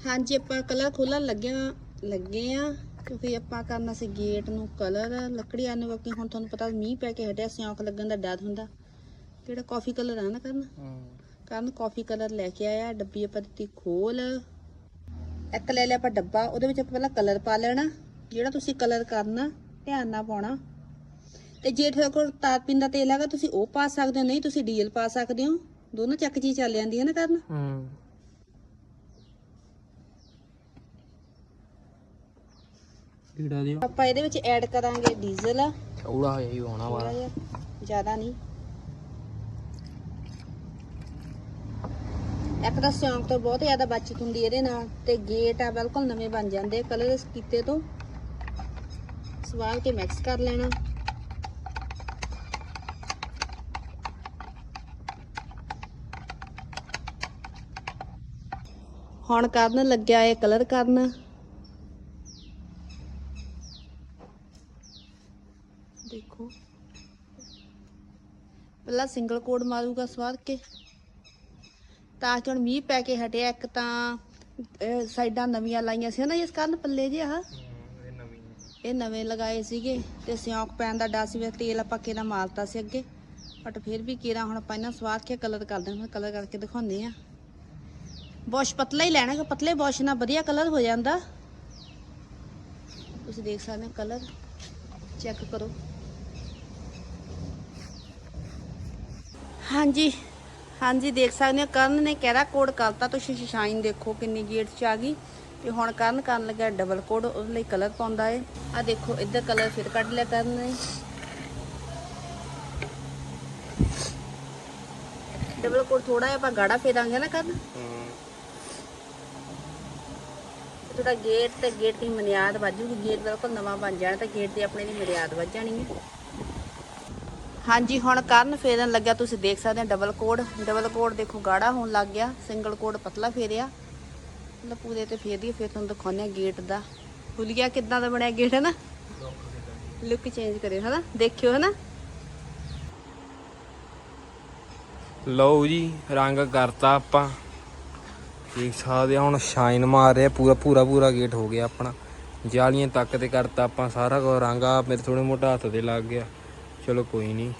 ਹਾਂਜੀ, ਆਪਾਂ ਕਲਰ ਖੋਲਣ ਲੱਗਿਆ, ਲੱਗੇ ਆ ਕਿਉਂਕਿ ਆਪਾਂ ਕਰਨਾ ਸੀ ਗੇਟ ਨੂੰ ਕਲਰ ਲੱਕੜੀ ਆਨੇ ਬਾਕੀ ਹੁਣ ਤੁਹਾਨੂੰ ਪਤਾ ਮੀਂਹ ਪੈ ਕੇ ਹਟਿਆ, ਸਿਉਂਕ ਲੱਗਣ ਦਾ ਡਰ ਹੁੰਦਾ। ਕਿਹੜਾ ਕਾਫੀ ਕਲਰ ਆ ਨਾ ਕਰਨ? ਕਰਨ ਕਾਫੀ ਕਲਰ ਲੈ ਕੇ ਆਇਆ, ਡੱਬੀ ਆਪਾਂ ਦਿੱਤੀ ਖੋਲ। ਇੱਕ ਲੈ ਲਿਆ ਆਪਾਂ ਡੱਬਾ, ਉਹਦੇ ਵਿੱਚ ਆਪਾਂ ਪਹਿਲਾਂ ਕਲਰ ਪਾ ਲੈਣਾ। ਜਿਹੜਾ ਤੁਸੀਂ ਕਲਰ ਕਰਨਾ, ਧਿਆਨ ਨਾਲ ਪਾਉਣਾ। ਤੇ ਜੇ ਤੁਹਾਡੇ ਕੋਲ ਤਾਰਪਿਨ ਦਾ ਤੇਲ ਹੈਗਾ, ਤੁਸੀਂ ਉਹ ਪਾ ਸਕਦੇ ਹੋ, ਨਹੀਂ ਤੁਸੀਂ ਡੀਲ ਪਾ ਸਕਦੇ ਹੋ। ਦੋਨੋਂ ਚੱਕ ਚੀਜ਼ ਚੱਲ ਜਾਂਦੀ ਹੈ ਨਾ ਕਰਨ? ਹੂੰ। ਕੀੜਾ ਦਿਓ ਆਪਾਂ ਇਹਦੇ ਵਿੱਚ ਐਡ ਕਰਾਂਗੇ ਡੀਜ਼ਲ ਥੋੜਾ ਜਿਹਾ ਹੀ ਹੋਣਾ ਵਾ। ਜ਼ਿਆਦਾ ਨਹੀਂ। ਇੱਕ ਤਾਂ ਸਿਉਂਕ ਤੋਂ ਬਹੁਤ ਜ਼ਿਆਦਾ ਬਚਤ ਹੁੰਦੀ ਇਹਦੇ ਨਾਲ ਤੇ ਗੇਟ ਆ ਬਿਲਕੁਲ ਨਵੇਂ ਬਣ ਜਾਂਦੇ ਕਲਰ ਇਸ ਕੀਤੇ ਤੋਂ। ਸਵਾਲ ਕੇ ਮਿਕਸ ਕਰ ਲੈਣਾ। ਹੁਣ ਕਰਨ ਲੱਗਿਆ ਇਹ ਕਲਰ ਕਰਨ। ਦੇਖੋ। ਪਹਿਲਾਂ ਸਿੰਗਲ ਕੋਡ ਮਾਰੂਗਾ ਸਵਾਰ ਕੇ। ਤਾਂ ਕਿ ਹੁਣ ਮੀਂਹ ਪੈ ਕੇ ਹਟਿਆ ਇੱਕ ਤਾਂ ਸਾਈਡਾਂ ਨਵੀਆਂ ਲਾਈਆਂ ਸੀ। ਨਾ ਇਸ ਕਾਰਨ ਪੱਲੇ ਜੇ ਆਹ। ਇਹ ਨਵੀਂ ਇਹ ਨਵੇਂ ਲਗਾਏ ਸੀਗੇ ਤੇ ਸਿਉਂਕ ਪੈਣ ਦਾ ਡਰ ਸੀ ਵੀ ਤੇਲ ਆਪਾਂ ਕਿਹਦਾ ਮਾਰਤਾ ਸੀ ਅੱਗੇ। ਬਟ ਫਿਰ ਵੀ ਕਿਹੜਾ ਹੁਣ ਆਪਾਂ ਇਹਨਾਂ ਸਵਾਰ ਕੇ ਕਲਰ ਕਰਦੇ ਹਾਂ। ਕਲਰ ਕਰਕੇ ਦਿਖਾਉਂਦੇ ਆ ਬੁਸ਼ ਪਤਲਾ ਹੀ ਲੈਣਾ ਕਿ ਪਤਲੇ ਬੁਸ਼ ਨਾਲ ਵਧੀਆ ਕਲਰ ਹੋ ਜਾਂਦਾ। ਤੁਸੀਂ ਦੇਖ ਸਕਦੇ ਹੋ ਕਲਰ ਚੈੱਕ ਕਰੋ। ਹਾਂਜੀ। ਹਾਂਜੀ, ਦੇਖ ਸਕਦੇ ਹੋ, ਕਰਨ ਨੇ ਕਿਹੜਾ ਕੋਡ ਕਰਤਾ, ਤੁਸੀਂ ਸ਼ਾਈਨ ਦੇਖੋ ਕਿੰਨੀ ਗੇਟ ਚ ਆ ਗਈ। ਤੇ ਹੁਣ ਕਰਨ ਕਰਨ ਲੱਗਾ ਡਬਲ ਕੋਡ ਉਹਦੇ ਲਈ ਕਲਰ ਪਾਉਂਦਾ ਏ। ਆ ਦੇਖੋ, ਇੱਧਰ ਕਲਰ ਫਿਰ ਕੱਢ ਲਿਆ ਕਰਨ ਨੇ। ਡਬਲ ਕੋਡ ਥੋੜਾ ਜਿਹਾ ਆਪਾਂ ਗਾੜਾ ਫੇਰਾਂਗੇ ਨਾ ਕਰਨ। ਥੋੜਾ ਗੇਟ ਤੇ ਗੇਟ ਦੀ ਮਨਿਆਦ ਵੱਜੂਗੀ ਗੇਟ ਬਿਲਕੁਲ ਨਵਾਂ ਬਣ ਜਾਣਾ, ਤੇ ਗੇਟ ਦੀ ਆਪਣੇ ਦੀ ਮਨਿਆਦ ਵੱਜ ਜਾਣੀ ਹੈ ਹਾਂਜੀ, ਹੁਣ ਕਰਨ ਫੇਰਨ ਲੱਗਿਆ, ਤੁਸੀਂ ਦੇਖ ਸਕਦੇ ਹੋ ਡਬਲ ਕੋਡ ਡਬਲ ਕੋਡ ਦੇਖੋ ਗਾੜਾ ਹੋਣ ਲੱਗ ਗਿਆ ਸਿੰਗਲ ਕੋਡ ਪਤਲਾ ਫੇਰਿਆ। ਮਤਲਬ ਪੂਰੇ ਤੇ ਫੇਰ ਦੀ ਫਿਰ ਤੁਹਾਨੂੰ ਦਿਖਾਉਂਦੇ ਆ ਗੇਟ ਦਾ। ਹੁਲੀਆ ਕਿੱਦਾਂ ਦਾ ਬਣਿਆ ਗੇਟ ਹੈ ਨਾ ਲੁੱਕ ਚੇਂਜ ਕਰਿਓ, ਹਨਾ? ਦੇਖਿਓ, ਹਨਾ? ਲਓ ਜੀ, ਰੰਗ ਕਰਤਾ ਆਪਾਂ। ਦੇਖ ਸਕਦੇ ਆ, ਹੁਣ ਸ਼ਾਈਨ ਮਾਰ ਰਿਹਾ, ਪੂਰਾ ਪੂਰਾ ਪੂਰਾ ਗੇਟ ਹੋ ਗਿਆ ਆਪਣਾ। ਜਾਲੀਆਂ ਤੱਕ ਤੇ ਕਰਤਾ ਆਪਾਂ, ਸਾਰਾ ਕੁਝ ਰੰਗ ਆ, ਮੇਰੇ ਥੋੜੇ ਮੋਟਾ ਹੱਥ ਤੇ ਲੱਗ ਗਿਆ। ਚਲੋ ਕੋਈ ਨਹੀਂ।